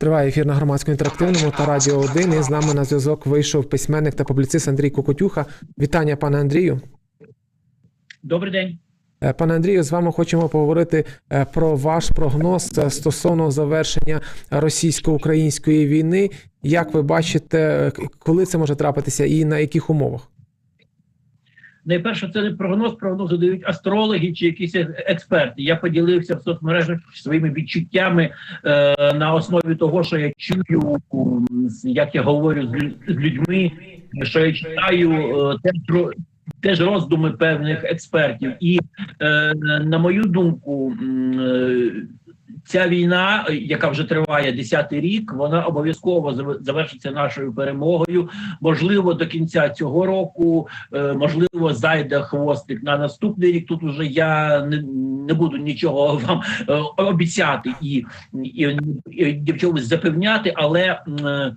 Триває ефір на громадському інтерактивному та радіо 1. І з нами на зв'язок вийшов письменник та публіцист Андрій Кокотюха. Вітання, пане Андрію. Добрий день. Е, Пане Андрію, з вами хочемо поговорити е, про ваш прогноз е, стосовно завершення російсько-української війни. Як ви бачите, коли це може трапитися і на яких умовах? Найперше, це не прогноз, прогнози дають астрологи чи якісь експерти. Я поділився в соцмережах своїми відчуттями е, на основі того, що я чую, як я говорю з, людьми, що я читаю е, теж роздуми певних експертів. І е, на мою думку, е, ця війна, е, яка вже триває 10-й рік, вона обов'язково зав- завершиться нашою перемогою. Можливо, до кінця цього року, е, можливо, зайде хвостик на наступний рік. Тут уже я не, не буду нічого вам е, обіцяти і, і, і ні в чомусь запевняти, але е, е,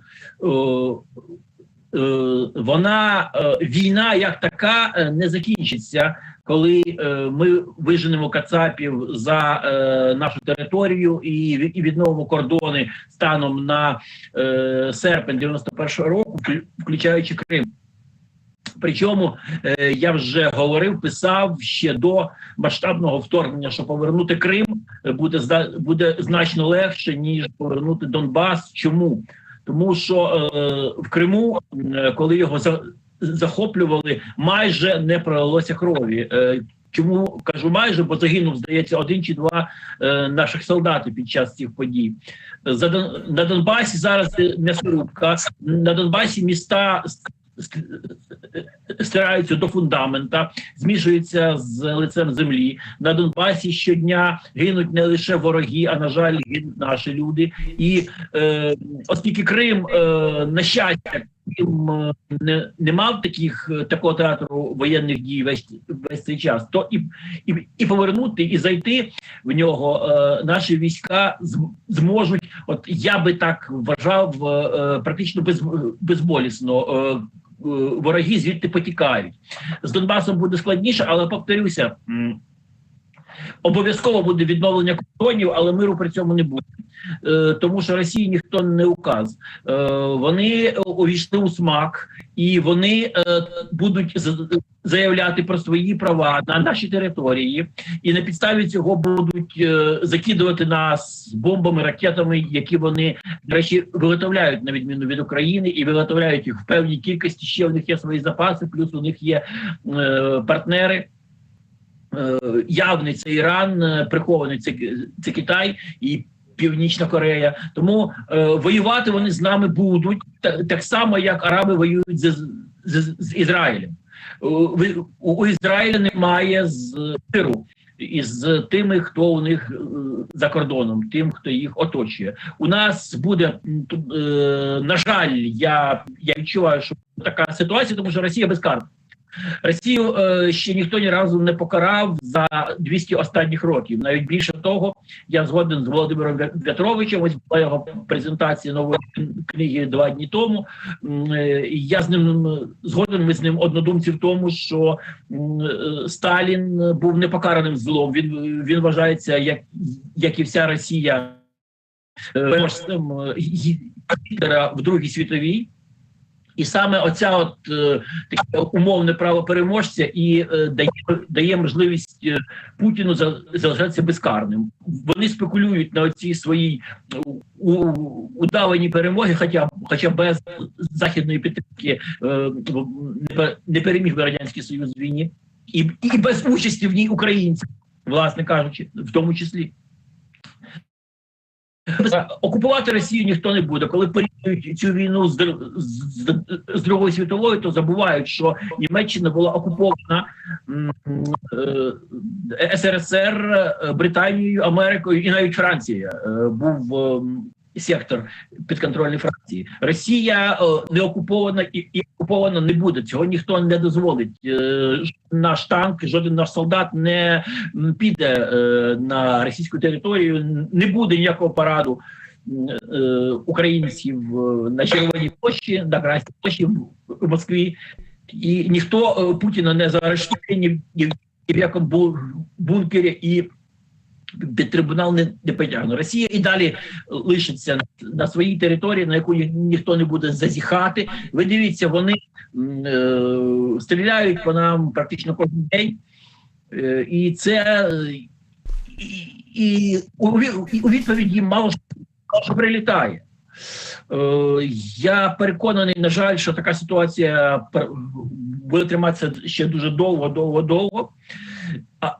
вона е, війна як така е, не закінчиться. Коли е, ми виженемо кацапів за е, нашу територію і, відновимо кордони станом на е, серпень 91-го року, включаючи Крим. Причому е, я вже говорив, писав ще до масштабного вторгнення, що повернути Крим е, буде буде значно легше ніж повернути Донбас. Чому? Тому що е, в Криму, е, коли його за, захоплювали, майже не пролилося крові. Е, Чому кажу майже, бо загинув, здається, один чи два е, наших солдати під час цих подій. За на Донбасі зараз не м'ясорубка. На Донбасі міста стираються до фундамента, змішуються з лицем землі. На Донбасі щодня гинуть не лише вороги, а на жаль, гинуть наші люди. І е, оскільки Крим, е, на щастя, е, не, не мав таких е, такого театру воєнних дій весь, весь цей час, то і, і, і повернути, і зайти в нього е, наші війська зможуть. От я би так вважав, е, практично без, безболісно. Е, е, Вороги звідти потікають. З Донбасом буде складніше, але повторюся, обов'язково буде відновлення кордонів, але миру при цьому не буде. Е, тому що Росії ніхто не указ. Е, вони увійшли у смак, і вони е, будуть заявляти про свої права на нашій території, і на підставі цього будуть е, закидувати нас бомбами, ракетами, які вони до речі виготовляють на відміну від України, і виготовляють їх в певній кількості. Ще в них є свої запаси, плюс у них є партнери. Е, явний це Іран, е, прихований це, це Китай і Північна Корея. Тому е, воювати вони з нами будуть так, так само, як Араби воюють з, з, з Ізраїлем. Е, У, у Ізраїля немає з миру із тими, хто у них за кордоном, тим, хто їх оточує. У нас буде на жаль, я, я відчуваю, що така ситуація, тому що Росія безкарна. Росію е, ще ніхто ні разу не покарав за 200 останніх років. Навіть більше того, я згоден з Володимиром Вя- В'ятровичем. Ось була його презентація нової книги два дні тому. Е, Я з ним згоден. Ми з ним однодумці в тому, що е, Сталін був непокараним злом. Він він вважається, як, як і вся Росія, переможцем е, Гітлера в Другій світовій. І саме оця от е, таке умовне право переможця і е, дає, дає можливість е, Путіну за- залишатися безкарним. Вони спекулюють на оцій своїй удаваній перемоги, хоча, хоча без західної підтримки не переміг би радянський союз в війні, і, і без участі в ній українців, власне кажучи, в тому числі. Окупувати Росію ніхто не буде. Коли порівнюють цю війну з, з, з Другою світовою, то забувають, що Німеччина була окупована е, СРСР, е, Британією, Америкою і навіть Франція е, був ем, сектор підконтрольний Франції. Росія е, не окупована і, окупована не буде. Цього ніхто не дозволить. Е, наш танк, жоден наш солдат не піде е, на російську територію. Не буде ніякого параду українців на Червоній площі, на Красній площі в, Москві. І ніхто Путіна не заарештує ні в якому бункері і під трибунал не, не притягне. Росія і далі лишиться на своїй території, на яку ні, ніхто не буде зазіхати. Ви дивіться, вони е, стріляють по нам практично кожен день, е, і це і, і у, і у відповідь їм мало що, прилітає. Е, я переконаний, на жаль, що така ситуація буде триматися ще дуже довго, довго, довго.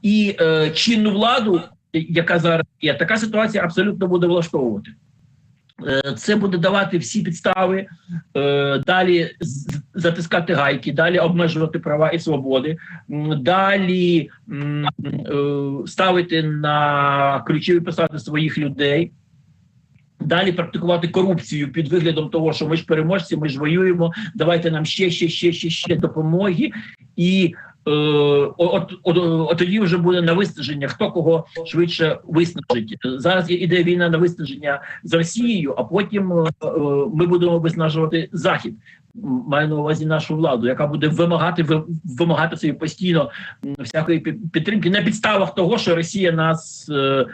І е, чинну владу, яка зараз є, така ситуація абсолютно буде влаштовувати. Е, Це буде давати всі підстави е, далі затискати гайки, далі обмежувати права і свободи, далі е, ставити на ключові посади своїх людей. Далі практикувати корупцію під виглядом того, що ми ж переможці, ми ж воюємо. Давайте нам ще, ще, ще, ще, ще допомоги. І от, от, от тоді вже буде на виснаження, хто кого швидше виснажить. Зараз іде війна на виснаження з Росією, а потім е, е, ми будемо виснажувати Захід. Маю на увазі нашу владу, яка буде вимагати вимагати собі постійно всякої підтримки на підставах того, що Росія нас е,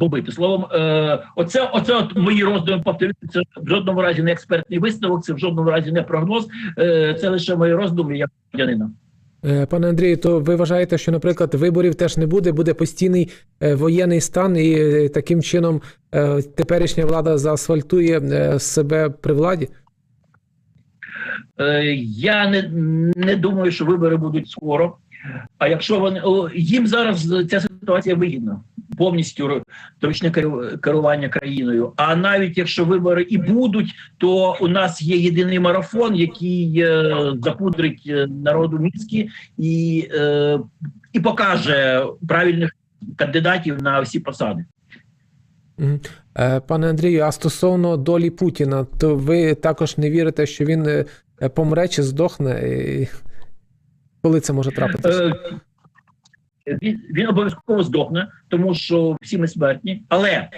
Побити словом, е, оце, оце от мої роздуми повторюю, Це в жодному разі не експертний висновок, це в жодному разі не прогноз. Е, це лише мої роздуми як громадянина. Е, Пане Андрію, то ви вважаєте, що, наприклад, виборів теж не буде, буде постійний е, воєнний стан, і е, таким чином теперішня влада заасфальтує себе при владі? Я не, не думаю, що вибори будуть скоро. А якщо вони їм зараз ця ситуація вигідна, повністю керу- керування країною. А навіть якщо вибори і будуть, то у нас є єдиний марафон, який е, запудрить е, народу мізки і, е, і покаже правильних кандидатів на всі посади. Е, Пане Андрію, а стосовно долі Путіна, то ви також не вірите, що він е, помре чи здохне? Коли це може трапитися? Він, обов'язково здохне, тому що всі ми смертні. Але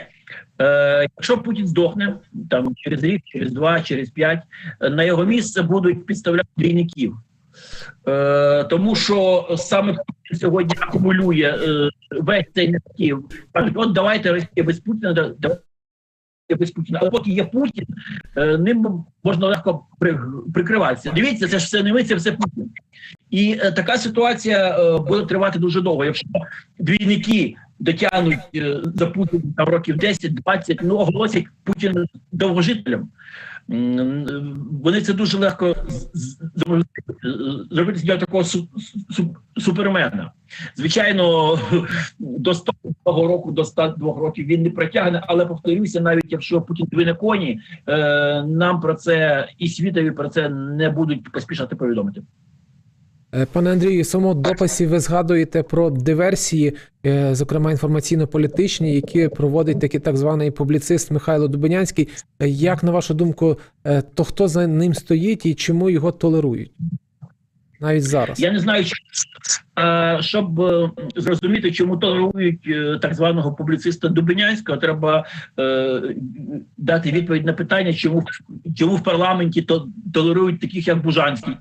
е, якщо Путін здохне там через рік, через два, через п'ять, е, на його місце будуть підставляти двійників. Е, тому що саме сьогодні акумулює е, весь цей негатив. От давайте Росія без Путіна, давайте без Путіна. Але поки є Путін, е, ним можна легко при, прикриватися. Дивіться, це ж все не ми, це все Путін. І е, така ситуація е, буде тривати дуже довго. Якщо двійники дотягнуть е, за Путін там років 10-20, ну оголосять Путін довгожителем. Вони це дуже легко е, зробити нього такого су- су- супермена. Звичайно, до 100 року, до 102 років він не протягне, але повторюся, навіть якщо Путін ви коні, е, нам про це і світові про це не будуть поспішати повідомити. Е, Пане Андрію, в самому дописі ви згадуєте про диверсії, е, зокрема інформаційно-політичні, які проводить такий так званий публіцист Михайло Дубинянський. Е, Як на вашу думку, то хто за ним стоїть і чому його толерують? Навіть зараз. Я не знаю, щоб зрозуміти, чому толерують так званого публіциста Дубинянського, треба дати відповідь на питання, чому, чому в парламенті то, толерують таких, як Бужанський.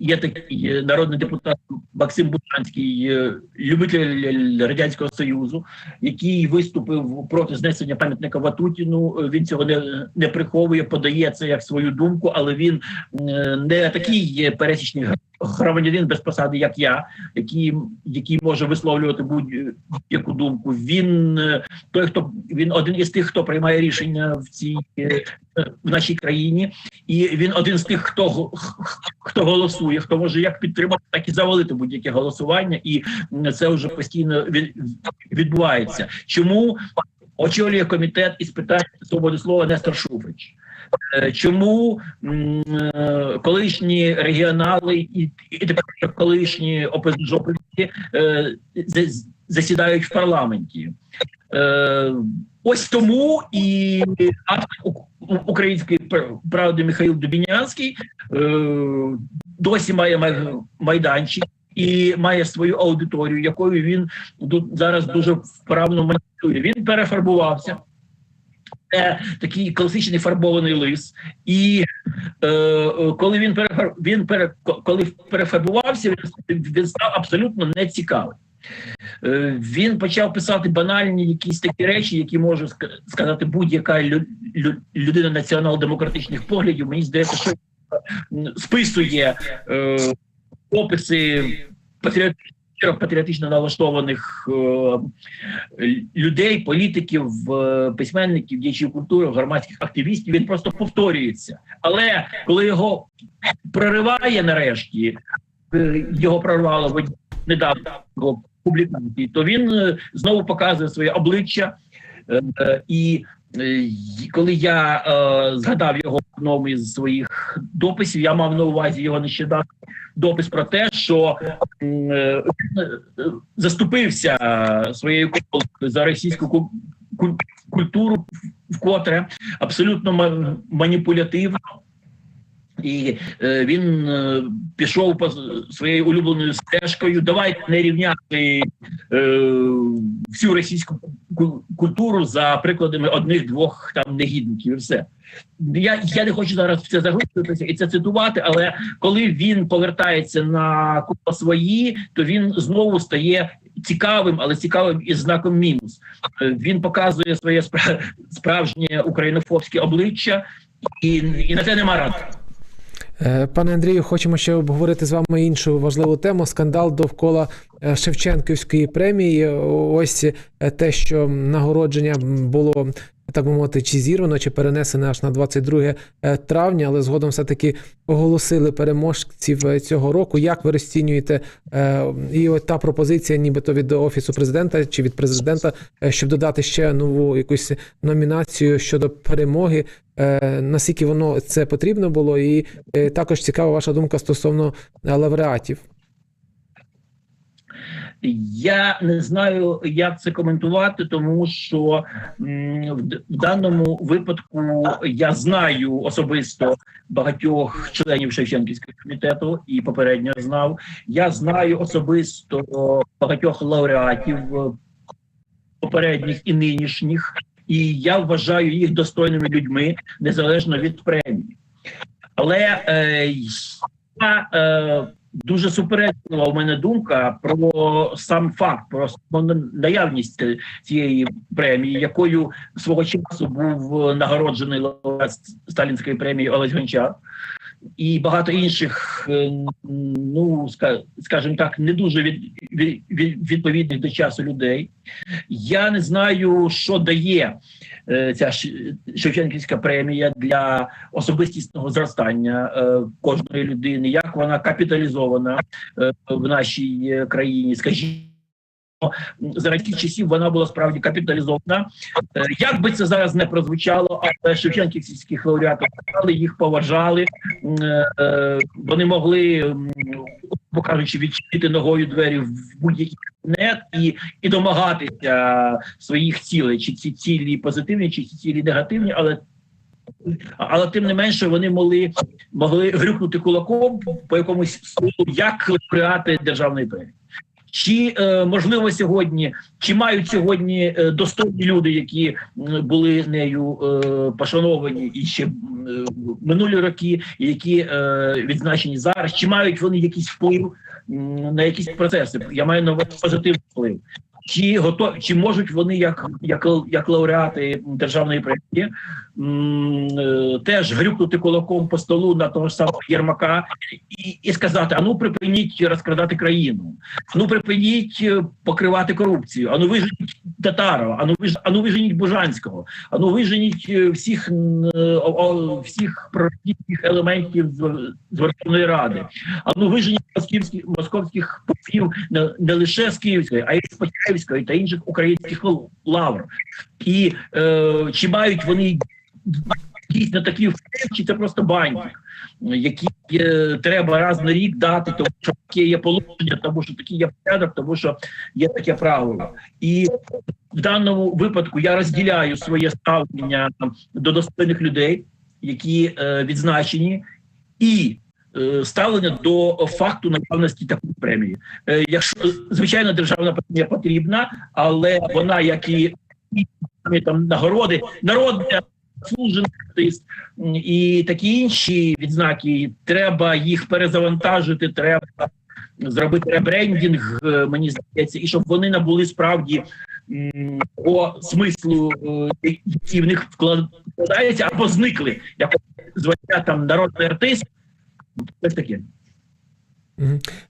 Є такий е, народний депутат Максим Бужанський, е, любитель Радянського Союзу, який виступив проти знесення пам'ятника Ватутіну. Е, Він цього не, не приховує, подає це як свою думку, але він не такий пересічний громадянин без посади, як я, який, який може висловлювати будь-яку думку. Він е, той, хто він один із тих, хто приймає рішення в цій е, в нашій країні, і він один з тих, хто хто голосує, хто може як підтримати, так і завалити будь-яке голосування, і це вже постійно від, відбувається. Чому очолює комітет із питань свободи слова Нестор Шуфрич? Е, Чому е, колишні регіонали і, і тепер колишні ОПЗЖОПівці е, засідають в парламенті? Ось тому і автор української правди Михайло Дубінянський досі має майданчик і має свою аудиторію, якою він зараз дуже вправно маніпулює. Він перефарбувався. Це такий класичний фарбований лис, і е, е, коли він перефар... він пере... коли перефарбувався, він, він став абсолютно нецікавий. Е, Він почав писати банальні якісь такі речі, які може сказати будь-яка лю- лю- людина націонал-демократичних поглядів. Мені здається, що списує е, описи патріот- щиро патріотично налаштованих е, людей, політиків, е, письменників, діячів культури, громадських активістів. Він просто повторюється. Але коли його прориває нарешті, е, його прорвало в недавно публікації, то він знову показує своє обличчя. І коли я е, згадав його в одному із своїх дописів, я мав на увазі його нещодавно допис про те, що е, він, е, заступився своєю колонкою за російську ку- ку- культуру вкотре абсолютно маніпулятивно. І е, він е, пішов по своєю улюбленою стежкою. Давайте не рівняти е, всю російську культуру за прикладами одних-двох там негідників. І все я, я не хочу зараз це заглиблюватися і це цитувати, але коли він повертається на коло свої, то він знову стає цікавим, але цікавим із знаком мінус. Е, Він показує своє спра- справжнє українофобське обличчя, і, і на це нема ради. Е, Пане Андрію, хочемо ще обговорити з вами іншу важливу тему: скандал довкола е, Шевченківської премії. Ось е, те, що нагородження було. Так би мовити, чи зірвано, чи перенесено аж на 22 е, травня, але згодом все-таки оголосили переможців е, цього року. Як ви розцінюєте е, і от та пропозиція, нібито від офісу президента чи від президента, щоб додати ще нову якусь номінацію щодо перемоги? Наскільки воно це потрібно було, і також цікава ваша думка стосовно лауреатів. Я не знаю, як це коментувати, тому що в, даному випадку я знаю особисто багатьох членів Шевченківського комітету і попередньо знав. Я знаю особисто багатьох лауреатів е, попередніх і нинішніх, і я вважаю їх достойними людьми незалежно від премії. Але е, я е, дуже суперечлива у мене думка про сам факт, про наявність цієї премії, якою свого часу був нагороджений лауреат Сталінської премії Олесь Гончар. І багато інших, е, ну ска- скажімо так, не дуже від, від, від- відповідних до часу людей. Я не знаю, що дає ця Ш- Шевченківська премія для особистісного зростання е, кожної людини, як вона капіталізована е, в нашій е, країні. Скажімо, за радянських часів вона була справді капіталізована. Е, Як би це зараз не прозвучало, але шевченківських лауреатів їх поважали. Е, Вони могли, грубо відчинити ногою двері в будь-який кабінет і, і домагатися своїх цілей, чи ці цілі позитивні, чи ці цілі негативні, але але тим не менше вони могли могли грюкнути кулаком по якомусь столу, як лауреати державної премії. Чи е, можливо сьогодні, чи мають сьогодні е, достойні люди, які були нею е, пошановані і ще минулі роки, які відзначені зараз, чи мають вони якийсь вплив на якісь процеси? Я маю на увазі позитивний вплив. Чи готові, чи можуть вони, як як, як лауреати державної премії, е, теж грюкнути кулаком по столу на того ж самого Єрмака і, і сказати: а ну припиніть розкрадати країну, ну припиніть е, покривати корупцію, а ну виженіть Татарова, а ну виж, а ну виженіть Бужанського, а ну виженіть е, всіх всіх проросійських елементів з, з Верховної Ради, а ну виженіть московських московських попів не, не лише з Київської, а й з Почаївської та інших українських лавр. І е, чи мають вони дійсно такий вплив, чи це просто баньки, які е, треба раз на рік дати, тому що таке є положення, тому що такий є порядок, тому що є таке правило. І в даному випадку я розділяю своє ставлення до достойних людей, які е, відзначені, і ставлення до факту наявності такої премії. Е, якщо звичайно державна премія потрібна, але вона, як і там нагороди, народне заслужений артист і такі інші відзнаки, треба їх перезавантажити, треба зробити ребрендінг, е, мені здається, і щоб вони набули справді м, смислу, е, який в них вкладається, або зникли, як звання там народний артист. Ось таке.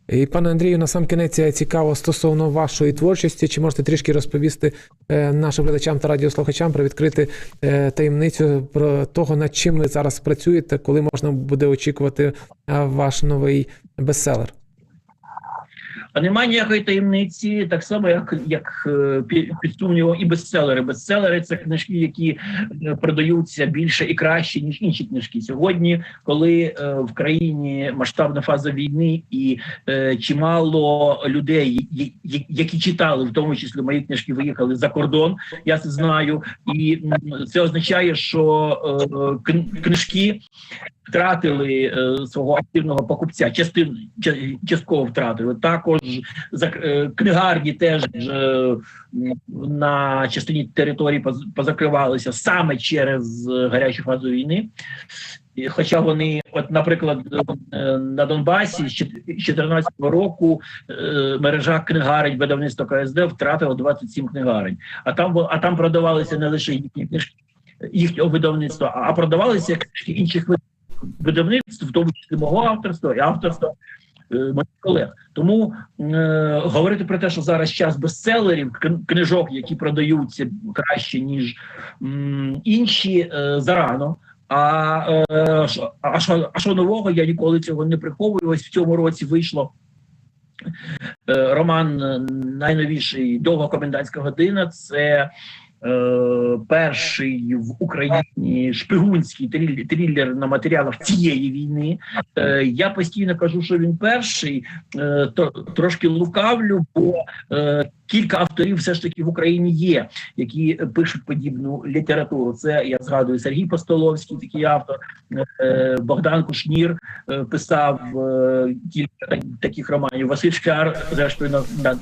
І пане Андрію, на сам кінець е, цікаво стосовно вашої творчості. Чи можете трішки розповісти е, нашим глядачам та радіослухачам про відкрити таємницю про того, над чим ви зараз працюєте, коли можна буде очікувати е, ваш новий бестселер? А немає ніякої таємниці, так само, як, як е, під сумнівом і бестселери. Бестселери це книжки, які е, продаються більше і краще, ніж інші книжки. Сьогодні, коли е, в країні масштабна фаза війни, і чимало людей, які читали, в тому числі мої книжки, виїхали за кордон. Я це знаю, і це означає, що книжки втратили е, свого активного покупця, частин частково втратили. Також за е, книгарні теж е, на частині території поз- позакривалися саме через гарячу фазу війни. Хоча вони, от, наприклад, на Донбасі з 2014 року е, мережа книгарень видавництва КСД втратила 27 книгарень, а там а там продавалися не лише їхні книжки їхнього видавництва, а продавалися книжки інших видавництв видавництв, в тому числі мого авторства і авторства е, моїх колег. Тому е, говорити про те, що зараз час бестселерів, книжок, які продаються краще ніж м, інші, е, зарано. А, е, що- а, що, а що нового я ніколи цього не приховую. Ось в цьому році вийшло е, роман е, найновіший довга комендантська година. Це перший в Україні шпигунський трил- трилер на матеріалах цієї війни. Е, я постійно кажу, що він перший, е, трошки лукавлю, бо е, кілька авторів все ж таки в Україні є, які пишуть подібну літературу. Це я згадую Сергій Постоловський, такий автор, е, Богдан Кушнір е, писав е, кілька таких романів. Василь Шкляр, зрештою, на, на,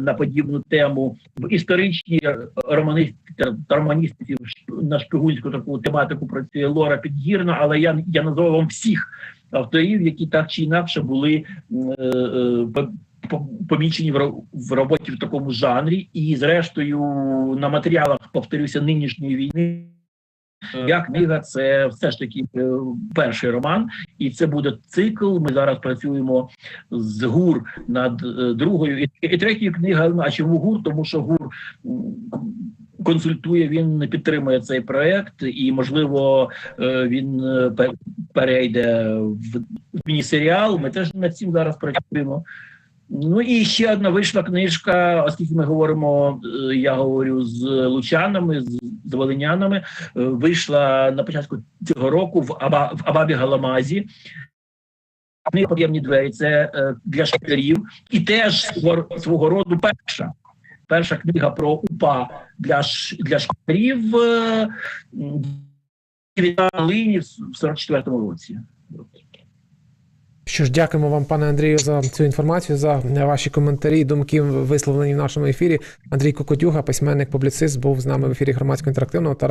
на, е, подібну тему в історичній романістиці романістиці на шпигунську таку тематику працює Лора Підгірна, але я я назвав вам всіх авторів, які так чи інакше були е, е, по- по- помічені в роботі в такому жанрі, і зрештою на матеріалах повторюся нинішньої війни. Я книга це все ж таки е, перший роман, і це буде цикл. Ми зараз працюємо з ГУР над е, другою і, і третьою книгою. А чому ГУР? Тому що ГУР консультує, він підтримує цей проект, і можливо е, він перейде в міні-серіал. Ми теж над цим зараз працюємо. Ну і ще одна вийшла книжка, оскільки ми говоримо, е, я говорю з лучанами, з, волинянами. е, Вийшла на початку цього року в, Аба, в Абабі Галамазі. Книга «Под'ємні двері це е, для школярів, і теж свого, роду перша. Перша книга про УПА для, для школярів е, м, в 44-му році. Що ж, дякуємо вам, пане Андрію, за цю інформацію, за ваші коментарі, думки висловлені в нашому ефірі. Андрій Кокотюга, письменник, публіцист, був з нами в ефірі громадського інтерактивного та